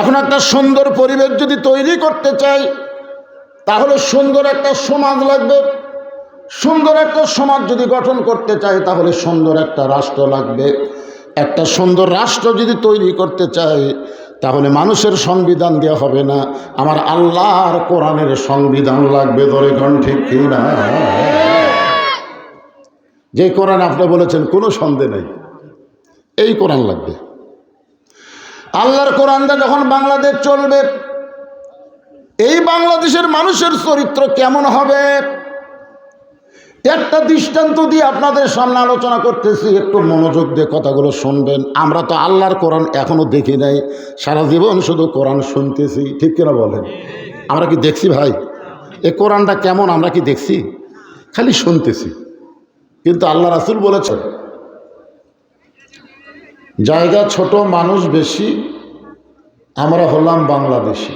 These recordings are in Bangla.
এখন একটা সুন্দর পরিবেশ যদি তৈরি করতে চাই, তাহলে সুন্দর একটা সমাজ লাগবে। সুন্দর একটা সমাজ যদি গঠন করতে চাই, তাহলে সুন্দর একটা রাষ্ট্র লাগবে। একটা সুন্দর রাষ্ট্র যদি তৈরি করতে চাই, তাহলে মানুষের সংবিধান দেওয়া হবে না। আমার আল্লাহর কোরআনের সংবিধান লাগবে, ধরে গণ ঠিক কিনা যে কোরআন আপনি বলেছেন, কোনো সন্দেহ নেই। এই কোরআন লাগবে। আল্লাহর কোরআনটা যখন বাংলাদেশ চলবে, এই বাংলাদেশের মানুষের চরিত্র কেমন হবে? একটা দৃষ্টান্ত দিয়ে আপনাদের সামনে আলোচনা করতেছি, একটু মনোযোগ দিয়ে কথাগুলো শুনবেন। আমরা তো আল্লাহর কোরআন এখনও দেখি নাই, সারা জীবন শুধু কোরআন শুনতেছি, ঠিক কিনা বলেন? আমরা কি দেখছি ভাই? এ কোরআনটা কেমন, আমরা কি দেখছি? খালি শুনতেছি। কিন্তু আল্লাহ রাসুল বলেছেন জায়গা ছোট, মানুষ বেশি, আমরা হলাম বাংলাদেশি।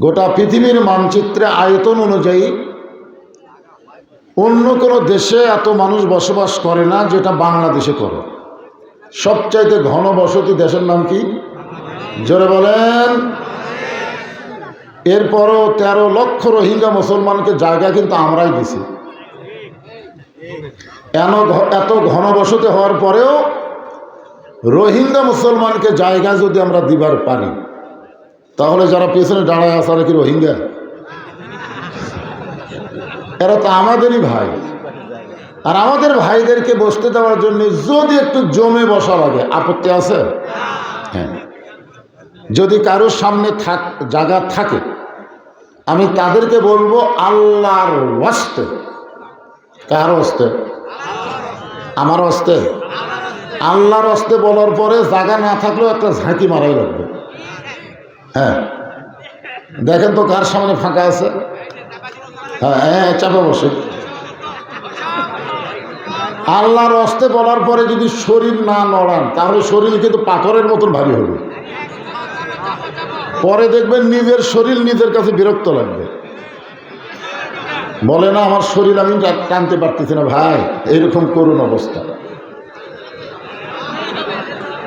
গোটা পৃথিবীর মানচিত্রে আয়তন অনুযায়ী অন্য কোনো দেশে এত মানুষ বসবাস করে না যেটা বাংলাদেশে করে। সবচাইতে ঘন বসতি দেশের নাম কি? জোরে বলেন। এরপরও তেরো লক্ষ রোহিঙ্গা মুসলমানকে জায়গা কিন্তু আমরাই দিছি। এন এত ঘনবসতি হওয়ার পরেও রোহিঙ্গা মুসলমানকে জায়গা যদি আমরা দিবার পারি, তাহলে যারা পেছনে দাঁড়ায় আসে কি রোহিঙ্গা? এরা তো আমাদেরই ভাই। আর আমাদের ভাইদেরকে বসতে দেওয়ার জন্য যদি একটু জমে বসা লাগে, আপত্তি আছে? হ্যাঁ। যদি কারোর সামনে থাক, জায়গা থাকে, আমি তাদেরকে বলব, আল্লাহর ওয়াস্তে, কার অস্তে আমার অস্তে আল্লাহর অস্তে বলার পরে জায়গা না থাকলেও একটা ঝাঁকি মারাই লাগবে। হ্যাঁ। দেখেন তো কার সামনে ফাঁকা আছে? হ্যাঁ হ্যাঁ চাপে বসে আল্লাহর অস্তে বলার পরে যদি শরীর না নড়ান, তাহলে শরীর কিন্তু পাথরের মতন ভারী হবে। পরে দেখবেন নিজের শরীর নিজের কাছে বিরক্ত লাগবে। বলে না, আমার শরীর আমি টানতে পারতেছি না ভাই। এরকম করুন অবস্থা।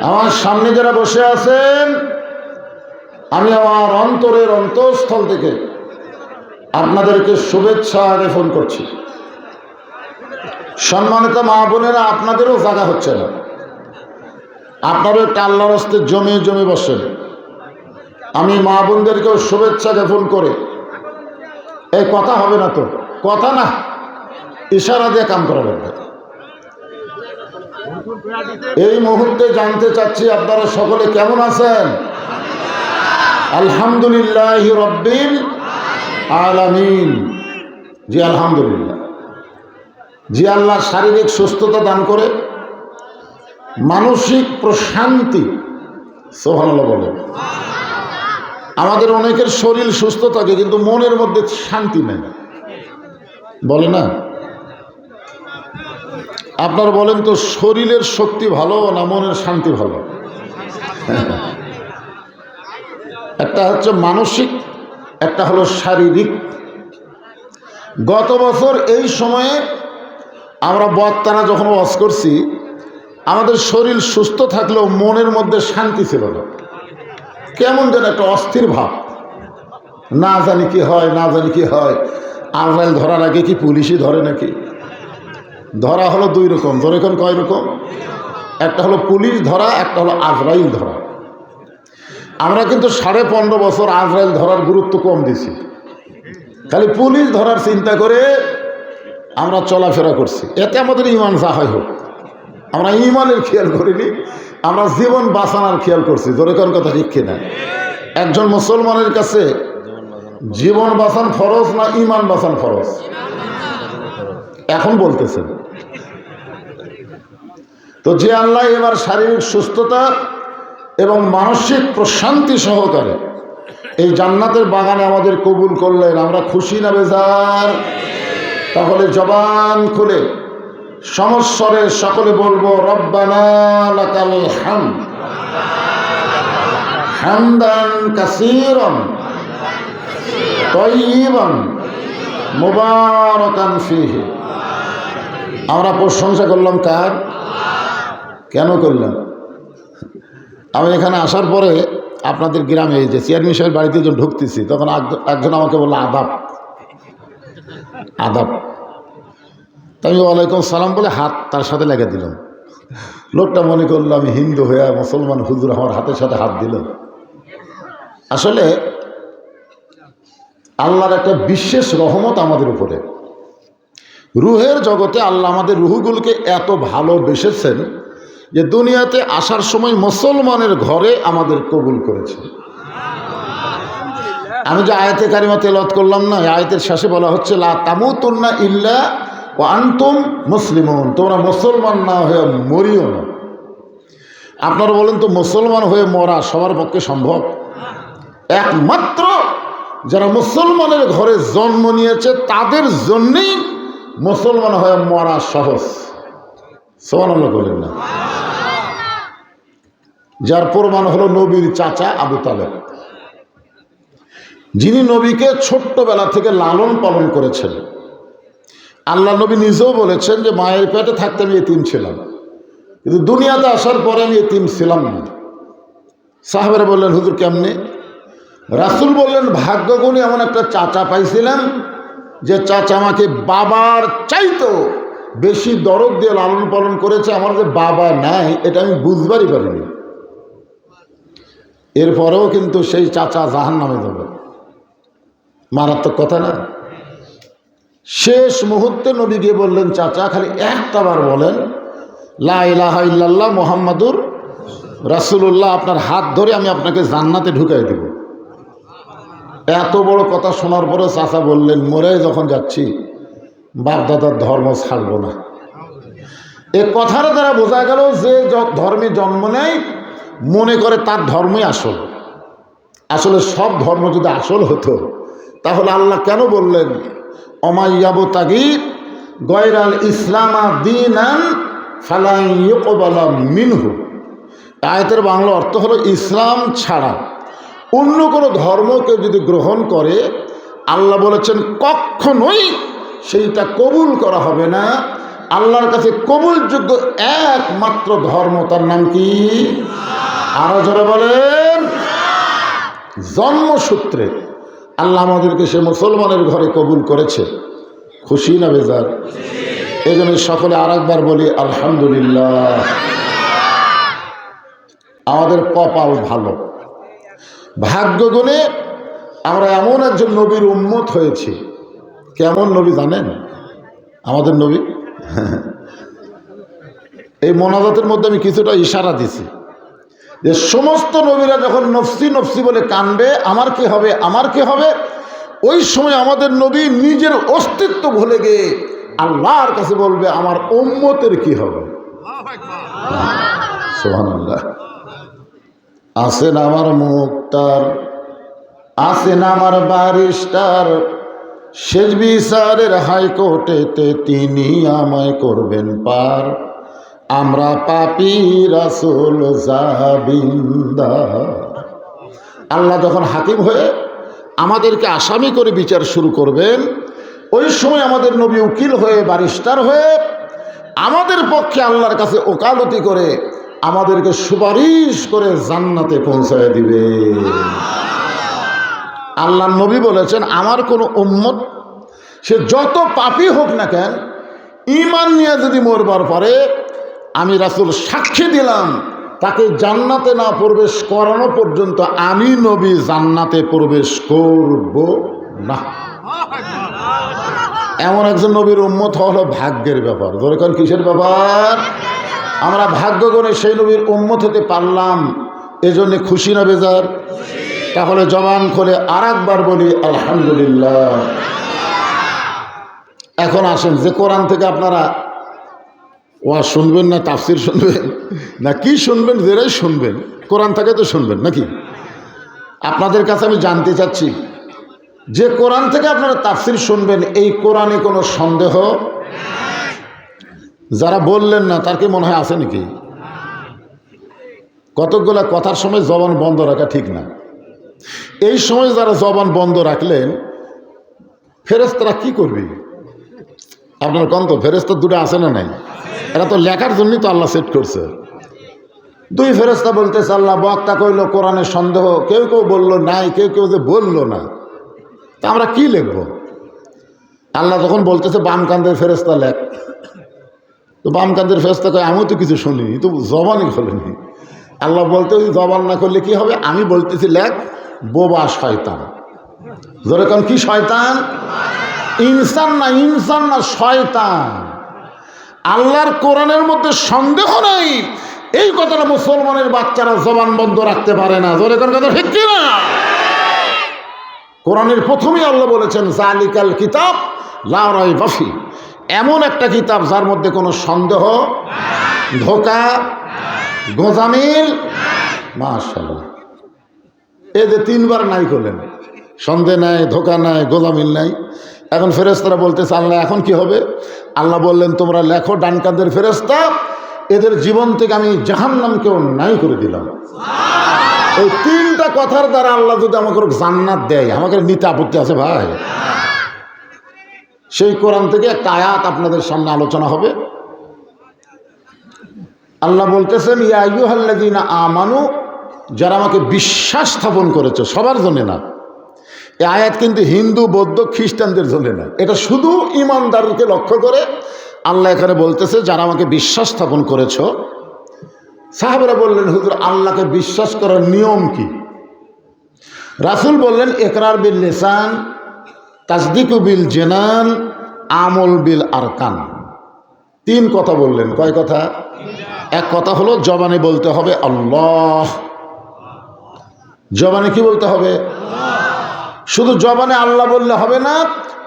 আমার সামনে যারা বসে আছেন, আমি আমার অন্তরের অন্তঃস্থল থেকে আপনাদেরকে শুভেচ্ছা জ্ঞাপন করছি। সম্মানিত মা বোনেরা, আপনাদেরও জায়গা হচ্ছে না। আপনারও একটা আল্লাহর হস্তে জমে জমে বসেন। আমি মা বোনদেরকেও শুভেচ্ছা জ্ঞাপন করে এই কথা হবে না তো। কথা না। ইশারা দিয়ে কাম করা লাগবে। এই মুহূর্তে জানতে চাচ্ছি আপনারা সকলে কেমন আছেন? আলহামদুলিল্লাহ রব্বিল আলামিন। জি, আলহামদুলিল্লাহ। জি, আল্লাহ শারীরিক সুস্থতা দান করে। মানসিক প্রশান্তি সোহানাল্লাহ বলে আমাদের অনেকের শরীর সুস্থ থাকে, কিন্তু মনের মধ্যে শান্তি নেই। বলে না? আপনার বলেন তো, শরীরের শক্তি ভালো না মনের শান্তি ভালো? একটা হচ্ছে মানসিক, একটা হলো শারীরিক। গত বছর এই সময়ে আমরা বক্তারা যখন ওয়াজ করছি, আমাদের শরীর সুস্থ থাকলেও মনের মধ্যে শান্তি ছিল না। কেমন যেন একটা অস্থির ভাব। না জানি কি হয়, না জানি কি হয়। আজরাইল ধরার আগে কি পুলিশই ধরে নাকি? ধরা হলো দুই রকম ধরে কোন কয় রকম? একটা হলো পুলিশ ধরা, একটা হলো আজরাইল ধরা। আমরা কিন্তু সাড়ে পনেরো বছর আজরাইল ধরার গুরুত্ব কম দিছি। খালি পুলিশ ধরার চিন্তা করে আমরা চলাফেরা করছি। এতে আমাদের ইমান যা হয় হোক। আমরা ইমানের খেয়াল করিনি। আমরা জীবন বাঁচানোর খেয়াল করছি, জোরে কোন কথা ঠিক কিনা? একজন মুসলমানের কাছে জীবন বাঁচান ফরজ না ইমান বাঁচান ফরজ? এখন বলতেছেন। তো যে আল্লাহ এবার শারীরিক সুস্থতা এবং মানসিক প্রশান্তি সহকারে এই জান্নাতের বাগানে আমাদের কবুল করলেন, আমরা খুশি না বেজার? তাহলে জবান খুলে সমস্বরে সকলে বলব আমরা প্রশংসা করলাম কার? কেন করলাম? আমি এখানে আসার পরে আপনাদের গ্রামে এই যে চেয়ারম্যান সাহেব বাড়িতে যখন ঢুকতেছি, তখন একজন আমাকে বলল, আদাব। আদাব। তাই ওয়ালাইকুম সালাম বলে হাত তার সাথে লেগে দিলাম। লোকটা মনে করল, আমি হিন্দু হয়ে মুসলমান হুজুর আমার হাতের সাথে হাত দিল। আসলে আল্লাহর একটা বিশেষ রহমত আমাদের উপরে। রুহের জগতে আল্লাহ আমাদের রুহগুলোকে এত ভালোবেসেছেন যে দুনিয়াতে আসার সময় মুসলমানের ঘরে আমাদের কবুল করেছে। আমি যে আয়াতে কারিমা তেলত করলাম না আয়তের শেষে বলা হচ্ছে, লা তামুতুন্না ইল্লা ও আন্তুম মুসলিমন, তোমরা মুসলমান না হয়ে মরিও না। আপনারা বলেন তো মুসলমান হয়ে মরা সবার পক্ষে সম্ভব? একমাত্র যারা মুসলমানের ঘরে জন্ম নিয়েছে, তাদের জন্যেই মুসলমান হয়ে মরা সহজ। সমান আল্লাহ করেন না। যার প্রমাণ হলো নবীর চাচা আবু তালেব। যিনি নবীকে ছোট্টবেলা থেকে লালন পালন করেছেন। আল্লাহ নবী নিজেও বলেছেন যে মায়ের পেটে থাকতে আমি এতিম ছিলাম। কিন্তু দুনিয়াতে আসার পরে আমি এতিম ছিলাম না। সাহেবেরা বললেন, হুজুর, কেমনে? রাসুল বললেন, ভাগ্যগুণী এমন একটা চাচা পাইছিলাম যে চাচা আমাকে বাবার চাইতো বেশি দরদ দিয়ে লালন পালন করেছে, আমার যে বাবা নাই, এটা আমি বুঝবারই পারিনি। এরপরেও কিন্তু সেই চাচা জাহান নামে যাবে। মারাত্মক কথা না? শেষ মুহূর্তে নবী গিয়ে বললেন, চাচা, খালি একটা বার বলেন, লা ইলাহা ইল্লাল্লাহ মোহাম্মদুর রাসুল্লাহ আপনার হাত ধরে আমি আপনাকে জান্নাতে ঢুকাই দেব। এত বড় কথা শোনার পরে চাচা বললেন, মরে যখন যাচ্ছি, বাপদাদার ধর্ম ছাড়ব না। এ কথার দ্বারা বোঝা গেল য- ধর্মে জন্ম নেয় মনে করে তার ধর্মই আসল। আসলে সব ধর্ম যদি আসল হতো, তাহলে আল্লাহ কেন বললেন অমাইয়াবু তাগির গয়রাল ইসলামা মিনহু। আয়তের বাংলা অর্থ হলো ইসলাম ছাড়া। অন্য কোনো ধর্মকে যদি গ্রহণ করে, আল্লাহ বলেছেন, কখনোই সেইটা কবুল করা হবে না। আল্লাহর কাছে কবুলযোগ্য একমাত্র ধর্ম, তার নাম কি? আরও জোরে বলেন। জন্মসূত্রে আল্লাহ আমাদেরকে সে মুসলমানের ঘরে কবুল করেছে। খুশি না বেজার? এই জন্য সকলে আর একবার বলি, আলহামদুলিল্লাহ। আমাদের কপাল ভালো। ভাগ্য গুণে আমরা এমন একজন নবীর উন্মত হয়েছি। কেমন নবী জানেন? আমাদের নবী? এই মনাজাতের মধ্যে আমি কিছুটা ইশারা দিছি। যে সমস্ত নবীরা যখন নফসি নফসি বলে কানবে, আমার কি হবে, আমার কি হবে? ওই সময় আমাদের নবী নিজের অস্তিত্ব ভুলে গিয়ে আল্লাহর কাছে বলবে, আমার উম্মতের কি হবে? সুবহানাল্লাহ। আসেন আমার মুক্তার? আসেন আমার বারিস্টার শেষ বিচারের হাইকোর্টেতে তিনি আমায় করবেন পার। আমরা পাপি রাসুল আল্লাহ যখন হাকিম হয়ে আমাদেরকে আসামি করে বিচার শুরু করবেন, ওই সময় আমাদের নবী উকিল হয়ে বারিস্টার হয়ে আমাদের পক্ষে আল্লাহর কাছে ওকালতি করে আমাদেরকে সুপারিশ করে জান্নাতে পৌঁছায় দিবে। আল্লাহ নবী বলেছেন, আমার কোনো উম্মত, সে যত পাপি হোক না কেন ইমান নিয়ে যদি মরবার পরে আমি রাসুল সাক্ষী দিলাম, তাকে জান্নাতে না প্রবেশ করানো পর্যন্ত আমি নবী জান্নাতে প্রবেশ করব না। এমন একজন নবীর উম্মত হলো ভাগ্যের ব্যাপার। দরকার কিসের ব্যাপার? আমরা ভাগ্য করে সেই নবীর উম্মত হতে পারলাম, এজন্য খুশি না বেজার? তাহলে জবান করে আর একবার বলি, আলহামদুলিল্লাহ। এখন আসেন, যে কোরআন থেকে আপনারা ওয়া শুনবেন না, তাফসির শুনবেন, না কি শুনবেন যেরাই শুনবেন, কোরআন থেকে তো শুনবেন, নাকি? আপনাদের কাছে আমি জানতে চাচ্ছি, যে কোরআন থেকে আপনারা তাফসির শুনবেন, এই কোরআনে কোনো সন্দেহ? যারা বললেন না, তার কি মনে হয় আছে নাকি? কতকগুলা কথার সময় জবান বন্ধ রাখা ঠিক না। এই সময় যারা জবান বন্ধ রাখলেন ফেরেস্তারা কি করবে? আপনার কন্ত ফেরেস্তা দুটো আছে না নাই? এরা তো লেখার জন্যই তো আল্লাহ সেট করছে। দুই ফেরস্তা বলতেছে, আল্লাহ বক্তা কইল কোরআনের সন্দেহ, কেউ কেউ বলল নাই, কেউ কেউ যে বলল না। তা আমরা কি লিখব? আল্লাহ তখন বলতেছে বাম কান্দের ফেরস্তা লেখ। তো বাম কান্দের ফেরস্তা কয়, আমিও তো কিছু শুনিনি তো জবানই খোলেনি। আল্লাহ বলতে জবান না করলে কি হবে? আমি বলতেছি, লেখ, বোবা শয়তান। যেরকম কি শয়তান? ইনসান না ইনসান না, শয়তান। আল্লাহর কোরআনের মধ্যে সন্দেহ নেই। এই কথাটা মুসলমানের বাচ্চারা জবান বন্ধ রাখতে পারে না। জোরে কোন কথা ঠিক না কোরআনের প্রথমেই আল্লাহ বলেছেন, জালিকাল কিতাব লাউরাই বাফি এমন একটা কিতাব যার মধ্যে কোনো সন্দেহ, ধোকা, গোজামিল মাশাল্লাহ এই যে তিনবার নাই করলেন। সন্দেহ নাই, ধোকা নাই, গোজামিল নাই। এখন ফেরেস্তারা বলতেছে আল্লাহ এখন কি হবে? আল্লাহ বললেন তোমরা লেখো ডানকানদের ফেরেস্তা এদের জীবন থেকে আমি জাহান্নামকেও নাই করে দিলাম। এই তিনটা কথার দ্বারা আল্লাহ যদি আমাকে জান্নাত দেয় আমাকে নিতে আপত্তি আছে ভাই। সেই কোরআন থেকে একটা আয়াত আপনাদের সামনে আলোচনা হবে। আল্লাহ বলতেছেন ইয়াইহাল্লাদিনা আমানু যারা আমাকে বিশ্বাস স্থাপন করেছে সবার জন্য না এই আয়াত কিন্তু হিন্দু, বৌদ্ধ, খ্রিস্টানদের জন্য না এটা শুধু ইমানদারকে লক্ষ্য করে আল্লাহ এখানে বলতেছে, যারা আমাকে বিশ্বাস স্থাপন করেছ। সাহাবেরা বললেন, হুজুর, আল্লাহকে বিশ্বাস করার নিয়ম কি? রাসুল বললেন একরার বিল লেসান তাজদিকু বিল জেনান, আমল বিল আরকান। তিন কথা বললেন। কয় কথা? এক কথা হলো, জবানে বলতে হবে আল্লাহ। জবানে কি বলতে হবে? শুধু জবানে আল্লাহ বললে হবে না,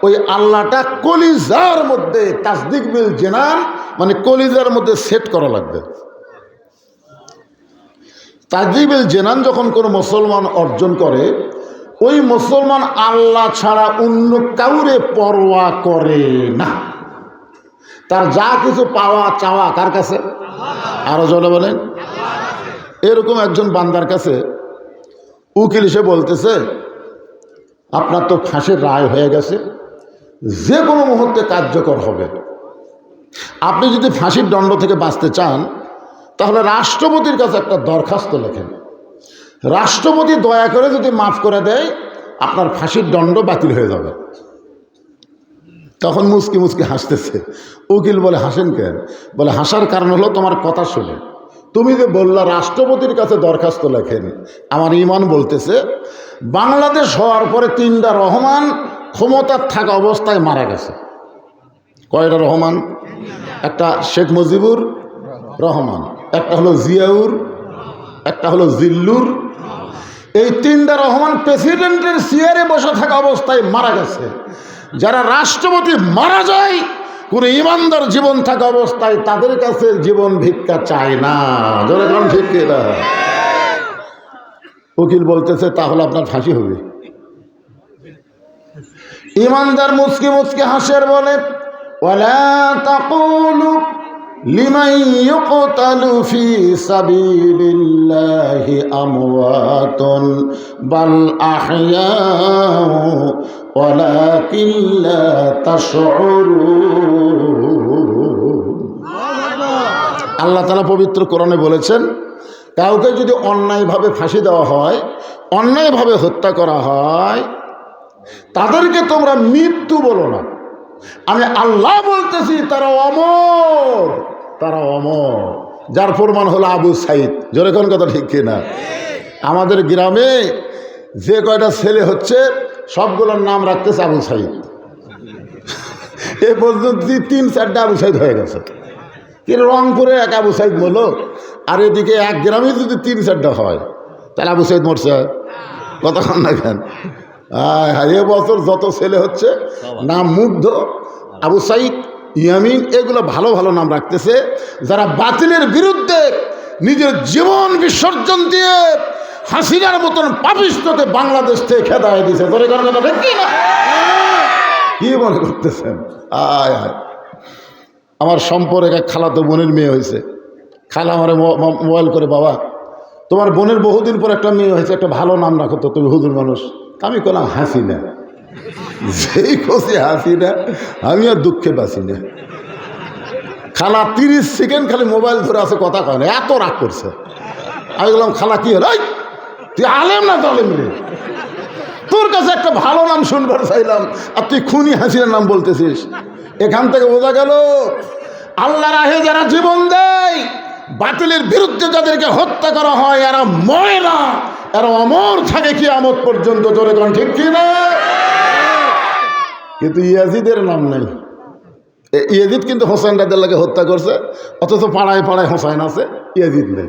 ওই আল্লাহটা কলিজার মধ্যে তাসদিক বিল জেনান মানে কলিজার মধ্যে সেট করা লাগবে। তাজদিবিল জেনান যখন কোনো মুসলমান অর্জন করে, ওই মুসলমান আল্লাহ ছাড়া অন্য কাউরে পরোয়া করে না। তার যা কিছু পাওয়া চাওয়া কার কাছে? আরও জলে বলেন। এরকম একজন বান্দার কাছে উকিল এসে বলতেছে আপনার তো ফাঁসির রায় হয়ে গেছে। যে কোনো মুহূর্তে কার্যকর হবে। আপনি যদি ফাঁসির দণ্ড থেকে বাঁচতে চান, তাহলে রাষ্ট্রপতির কাছে একটা দরখাস্ত লেখেন। রাষ্ট্রপতি দয়া করে যদি মাফ করে দেয়, আপনার ফাঁসির দণ্ড বাতিল হয়ে যাবে। তখন মুসকি মুসকি হাসতেছে। উকিল বলে, হাসেন কেন? বলে, হাসার কারণ হলো তোমার কথা শুনে। তুমি যে বললা রাষ্ট্রপতির কাছে দরখাস্ত লেখেন, আমার ইমান বলতেছে, বাংলাদেশ হওয়ার পরে তিনটা রহমান ক্ষমতার থাকা অবস্থায় মারা গেছে। কয়টা রহমান? একটা শেখ মুজিবুর রহমান, একটা হলো জিয়াউর, একটা হলো জিল্লুর। এই তিনটা রহমান প্রেসিডেন্টের চেয়ারে বসে থাকা অবস্থায় মারা গেছে। যারা রাষ্ট্রপতি মারা যায় কোনো ইমানদার জীবন থাকা অবস্থায় তাদের কাছে জীবন ভিক্ষা চায় না। জনগণ ঠিক উকিল বলতেছে, তাহলে আপনার ফাঁসি হবে। ইমানদার মুচকি মুচকি হাসের বলে আমওয়াতুন, বাল লা তাশউরুন। আল্লাহ তালা পবিত্র কোরআনে বলেছেন, কাউকে যদি অন্যায়ভাবে ফাঁসি দেওয়া হয়, অন্যায়ভাবে হত্যা করা হয়, তাদেরকে তোমরা মৃত্যু বলো না। আমি আল্লাহ বলতেছি, তারা অমর তারা অমর। যার প্রমাণ হলো আবু সাইদ। জোরে কোন কথা ঠিক কিনা? আমাদের গ্রামে যে কয়টা ছেলে হচ্ছে সবগুলোর নাম রাখতেছে আবু সাইদ। এ পর্যন্ত তিন চারটা আবু সাইদ হয়ে গেছে। কিন্তু রংপুরে এক আবু সাইদ মরলো আর এদিকে এক গ্রামে যদি তিন চারটা হয়, তাহলে আবু সাইদ মরছে। কতক্ষণ না কেন? হায়, এ বছর যত ছেলে হচ্ছে, নাম মুগ্ধ, আবু সাইদ, ইয়ামিন, এগুলো ভালো ভালো নাম রাখতেছে। যারা বাতিলের বিরুদ্ধে নিজের জীবন বিসর্জন দিয়ে হাসিনার মতন পাপিষ্টকে বাংলাদেশ থেকে খেদায় দিছে তোর কথা কি না কি মনে করতেছেন? আয় আয়। আমার সম্পর্কে এক খালা তো বোনের মেয়ে হয়েছে। খালা আমার মোবাইল করে বাবা তোমার বোনের বহুদিন পর একটা মেয়ে হয়েছে একটা ভালো নাম রাখো তো তুমি হুজুর মানুষ। আমি কোনো হাসি না যেই খুশি হাসি না আমি আর দুঃখে বাসি না। খালা তিরিশ সেকেন্ড খালি মোবাইল ধরে আছে কথা কয় না এত রাগ করছে। আমি বললাম খালা কি হলো? "এই, তুই আলেম না তালেম রে? তোর কাছে একটা ভালো নাম শুনবার চাইলাম, আর তুই খুনি হাসিনের নাম বলতেছিস। এখান থেকে বোঝা গেল আল্লাহ রাহে যারা জীবন দেয়, বাতিলের বিরুদ্ধে যাদেরকে হত্যা করা হয়, এরা মরে না, এরা অমর থাকে কি আমত পর্যন্ত, জোরে কোন ঠিক কি না? কিন্তু ইয়াজিদের নাম নেই। ইয়াজিদ কিন্তু হোসেন রাজাল্লাহকে হত্যা করছে, অথচ পাড়ায় পাড়ায় হোসাইন আছে, ইয়াজিদ নেই।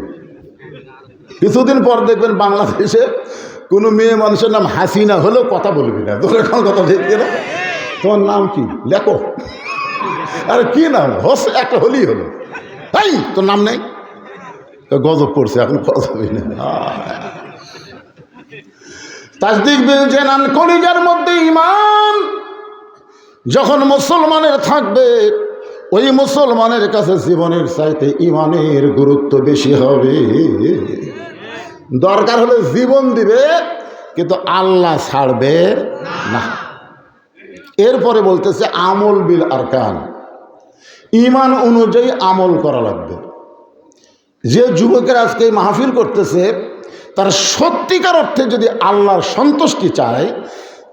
কিছুদিন পর দেখবেন বাংলাদেশে কোনো মেয়ে মানুষের নাম হাসিনা হলেও কথা বলবি না। তোর এখন কথা ঠিক না তোমার নাম কি? লেখো। আরে কি নাম? হোস, একটা হলেই হলো। তাই তোর নাম নেই? গজব পড়ছে, এখন কথা হবি না। তাজদিক জেনান কলিজার মধ্যে ইমান যখন মুসলমানের থাকবে, ওই মুসলমানের কাছে জীবনের চাইতে ইমানের গুরুত্ব বেশি হবে। দরকার হলে জীবন দিবে, কিন্তু আল্লাহ ছাড়বে না। এরপরে বলতেছে, আমল বিল আরকান। ইমান অনুযায়ী আমল করা লাগবে। যে যুবকের আজকে মাহফিল করতেছে, তার সত্যিকার অর্থে যদি আল্লাহর সন্তুষ্টি চায়,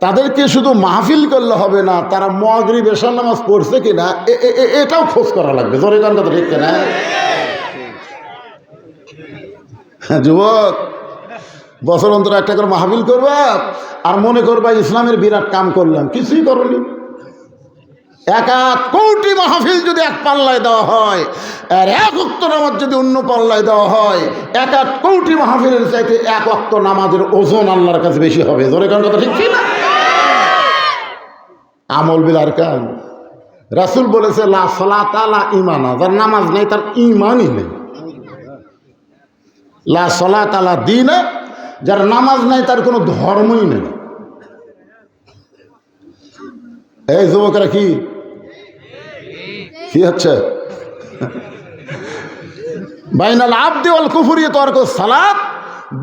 তাদেরকে শুধু মাহফিল করলে হবে না, তারা মগরি বেশার নামাজ পড়ছে কিনা এটাও খোঁজ করা লাগবে। জোরে গান কথা ঠিক কিনা? যুবক, বছর অন্তর একটা করে মাহফিল করবা আর মনে করবা ইসলামের বিরাট কাম করলাম, কিছুই করনি। এক এক কোটি মাহফিল যদি এক পাল্লায় দেওয়া হয়, আর এক অক্ত নামাজ যদি অন্য পাল্লায় দেওয়া হয়, এক এক কোটি মাহফিলের চাইতে এক অক্ত নামাজের ওজন আল্লাহর কাছে বেশি হবে। ধরে কারণ কথা ঠিক না আমল বিলার কান রাসুল বলেছে, লা সলাতা লা ইমানা যার নামাজ নেই, তার ইমানই নেই। লা সলাতা লা দিনা, যার নামাজ নাই, তার কোনো ধর্মই নেই। এই যুবকরা কি? হচ্ছে? বাইনাল আব্দি অল কুফুরি তর্ক সালাত,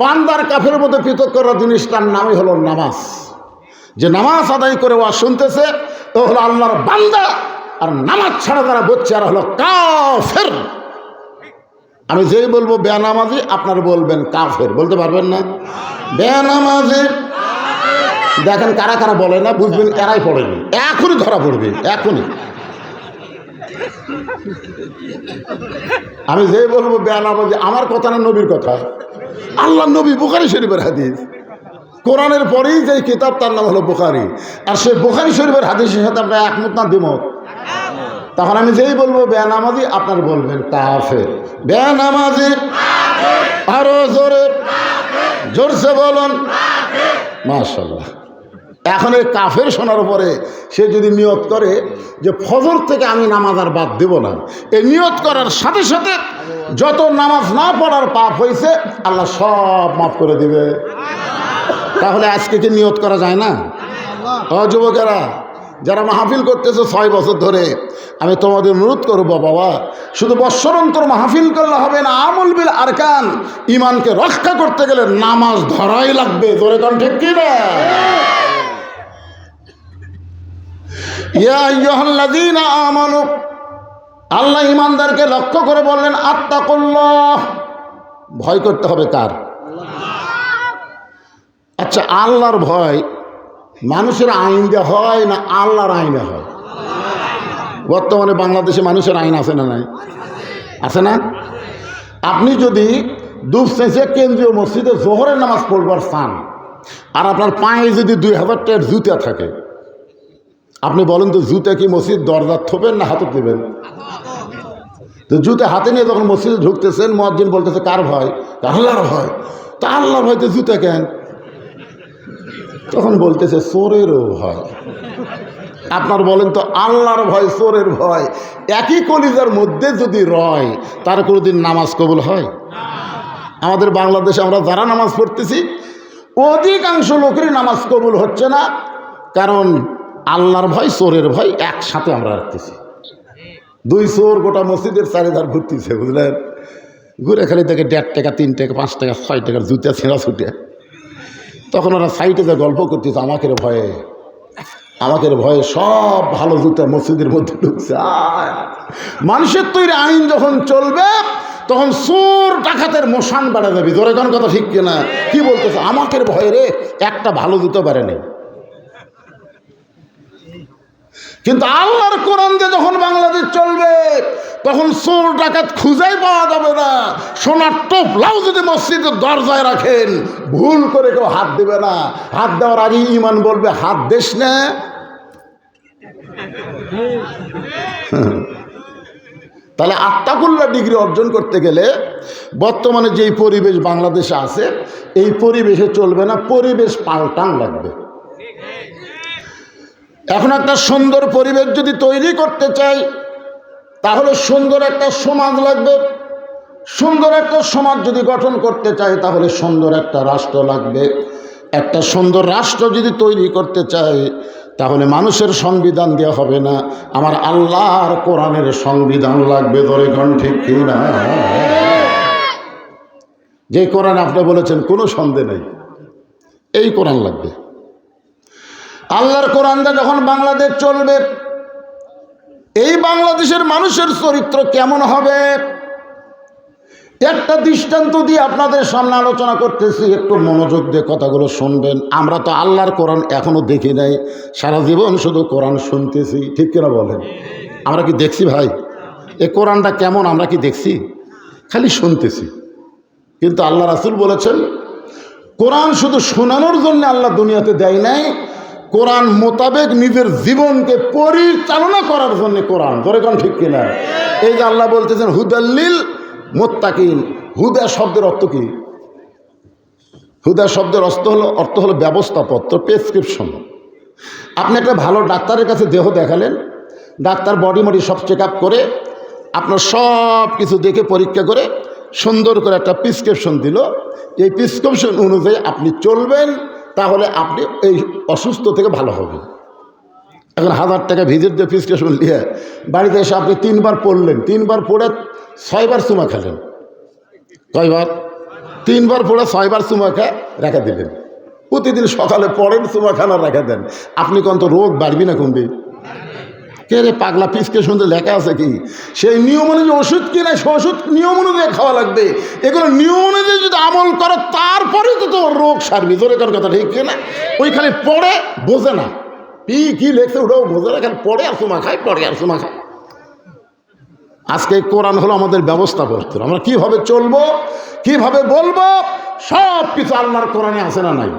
বান্দার কাফের মধ্যে পৃথক করার জিনিসটার নামই হলো নামাজ। যে নামাজ আদায় করে ওয়া শুনতেছে ও হলো আল্লাহর বান্দা, আর নামাজ ছাড়া যারা বলছে আর হলো কাফের। আমি যেই বলব বেনামাজি আপনার বলবেন কাফের বলতে পারবেন না? বেনামাজি। দেখেন কারা কারা বলে না বুঝবেন এরাই পড়েনি। এখনই ধরা পড়বে এখনই। আমি যেই বলব বেনামাজি আমার কথা না নবীর কথা? আল্লাহ নবী বুখারি শরীফের হাদিস। কোরআনের পরেই যে কিতাব তার নাম হলো বুখারি। আর সেই বুখারি শরীফের হাদিসের সাথে আপনার একমত না দ্বিমত? তখন আমি যেই বলব বেনামাজি আপনার বলবেন কাফের। বেনামাজি আরও জোরে। জোরসে বলুন। মাশাল্লাহ এখন এই কাফের শোনার পরে সে যদি নিয়ত করে যে ফজর থেকে আমি নামাজ আর বাদ দেব না, এই নিয়ত করার সাথে সাথে যত নামাজ না পড়ার পাপ হয়েছে, আল্লাহ সব মাফ করে দিবে। তাহলে আজকে কি নিয়ত করা যায় না? ও যুবকেরা যারা মাহফিল করতেছে ছয় বছর ধরে, আমি তোমাদের অনুরোধ করব বাবা, শুধু বৎসরন্তর মাহফিল করলে হবে না, আমল বিল আরকান ইমানকে রক্ষা করতে গেলে নামাজ ধরাই লাগবে। জোরে কন ঠিক কি না আল্লাহ ইমানদারকে লক্ষ্য করে বললেন, আত্তাকুল্লাহ। ভয় করতে হবে কার? আচ্ছা আল্লাহর ভয় মানুষের আইন দিয়ে হয় না আল্লাহর আইনে হয়? বর্তমানে বাংলাদেশে মানুষের আইন আছে না নাই? আছে না? আপনি যদি সেঁচে কেন্দ্রীয় মসজিদে জোহরের নামাজ পড়বার চান, আর আপনার পায়ে যদি দুই হাজার টাকার জুতা থাকে, আপনি বলেন তো জুতা কি মসজিদ দরজা থোবেন না হাতে দেবেন? তো জুতা হাতে নিয়ে যখন মসজিদে ঢুকতেছেন মসজিদ বলতেছে, কার ভয়? আল্লাহর ভয়? তা আল্লাহর ভয়তে জুতা কেন? তখন বলতেছে চোরেরও ভয়। আপনার বলেন তো, আল্লাহর ভয় চোরের ভয়। একই কলিজার মধ্যে যদি রয়, তার কোনোদিন নামাজ কবুল হয়? আমাদের বাংলাদেশে আমরা যারা নামাজ পড়তেছি, অধিকাংশ লোকেরই নামাজ কবুল হচ্ছে না। কারণ আল্লাহর ভয় চোরের ভয় একসাথে আমরা রাখতেছি। দুই চোর গোটা মসজিদের চারিধার ঘুরতেছে, বুঝলেন? ঘুরে খালি দেখে দেড় টাকা, তিন টাকা, পাঁচ টাকা, ছয় টাকার জুতা ছেঁড়া ছুটে। তখন ওরা সাইটে যে গল্প করতেছে আমাকে ভয়ে। আমাকে ভয়ে সব ভালো জুতা মসজিদের মধ্যে ঢুকছে। মানুষের তৈরি আইন যখন চলবে, তখন সুর ডাকাতের মশান বাড়া যাবে। জোরে কথা ঠিক কিনা? কি বলতেছে? আমাকে ভয়ে রে, একটা ভালো জুতো বেড়ে নেই। কিন্তু আল্লাহর কোরআন দিয়ে যখন বাংলাদেশ চলবে, তখন চোর ডাকাত খুঁজেই পাওয়া যাবে না। সোনার টোপলাও যদি মসজিদের দরজায় রাখেন, ভুল করে কেউ হাত দেবে না। হাত দেওয়ার আগে ইমান বলবে, হাত দেশ না। তাহলে আত্মাকুল্লা ডিগ্রি অর্জন করতে গেলে বর্তমানে যেই পরিবেশ বাংলাদেশে আছে, এই পরিবেশে চলবে না, পরিবেশ পাল্টান লাগবে। এখন একটা সুন্দর পরিবেশ যদি তৈরি করতে চাই, তাহলে সুন্দর একটা সমাজ লাগবে। সুন্দর একটা সমাজ যদি গঠন করতে চাই, তাহলে সুন্দর একটা রাষ্ট্র লাগবে। একটা সুন্দর রাষ্ট্র যদি তৈরি করতে চাই, তাহলে মানুষের সংবিধান দেওয়া হবে না। আমার আল্লাহর কোরআনের সংবিধান লাগবে, ধরে কোন ঠিক কি না? যে কোরআন আপনি বলেছেন, কোনো সন্দেহ নেই। এই কোরআন লাগবে। আল্লাহর কোরআনটা যখন বাংলাদেশ চলবে, এই বাংলাদেশের মানুষের চরিত্র কেমন হবে? একটা দৃষ্টান্ত দিয়ে আপনাদের সামনে আলোচনা করতেছি, একটু মনোযোগ দিয়ে কথাগুলো শুনবেন। আমরা তো আল্লাহর কোরআন এখনও দেখি নাই, সারা জীবন শুধু কোরআন শুনতেছি, ঠিক কিনা বলেন? আমরা কি দেখছি ভাই? এ কোরআনটা কেমন, আমরা কি দেখছি? খালি শুনতেছি। কিন্তু আল্লাহ রাসুল বলেছেন, কোরআন শুধু শোনানোর জন্য আল্লাহ দুনিয়াতে দেয় নাই কোরআন মোতাবেক নিজের জীবনকে পরিচালনা করার জন্য কোরআন। ধরে কোন ঠিক কিনা? এই যে আল্লাহ বলতেছেন, হুদাল্লিল মোত্তাকিন। হুদা শব্দের অর্থ কি? হুদা শব্দের অর্থ হলো অর্থ হলো ব্যবস্থাপত্র প্রেসক্রিপশন আপনি একটা ভালো ডাক্তারের কাছে দেহ দেখালেন, ডাক্তার বডি মডি সব চেক আপ করে, আপনার সব কিছু দেখে পরীক্ষা করে, সুন্দর করে একটা প্রিসক্রিপশন দিল। এই প্রিসক্রিপশন অনুযায়ী আপনি চলবেন তাহলে আপনি এই অসুস্থ থেকে ভালো হবেন। এখন হাজার টাকা ভিজিট দিয়ে প্রিসক্রিপশন নিয়ে বাড়িতে এসে আপনি তিনবার পড়লেন। তিনবার পড়ে ছয়বার চুমা খেলেন। কয়বার? তিনবার পড়ে ছয়বার চুমা খেয়ে রেখে দিলেন। প্রতিদিন সকালে পড়েন, চুমা খানা রেখে দেন। আপনি কত রোগ বাড়বি না কমবে? কে রে পাগলা পিসকে শুনতে লেখা আছে কি? সেই নিয়ম অনুযায়ী ওষুধ কিনা সে ওষুধ নিয়ম অনুযায়ী খাওয়া লাগবে। এগুলো নিয়ম অনুযায়ী যদি আমল করে তারপরে তো তোমার রোগ সারবি। জোরে কর কথা ঠিক না ওই খালি পড়ে, বোঝে না। কি কি লেখছে ওটাও বোঝে না। খালি পড়ে আর সুমা খায়, পড়ে আর সুমা খায়। আজকে কোরআন হলো আমাদের ব্যবস্থা করতে আমরা কীভাবে চলবো, কীভাবে বলব সব কিছু আল্লাহর কোরআনে আছে না নাই?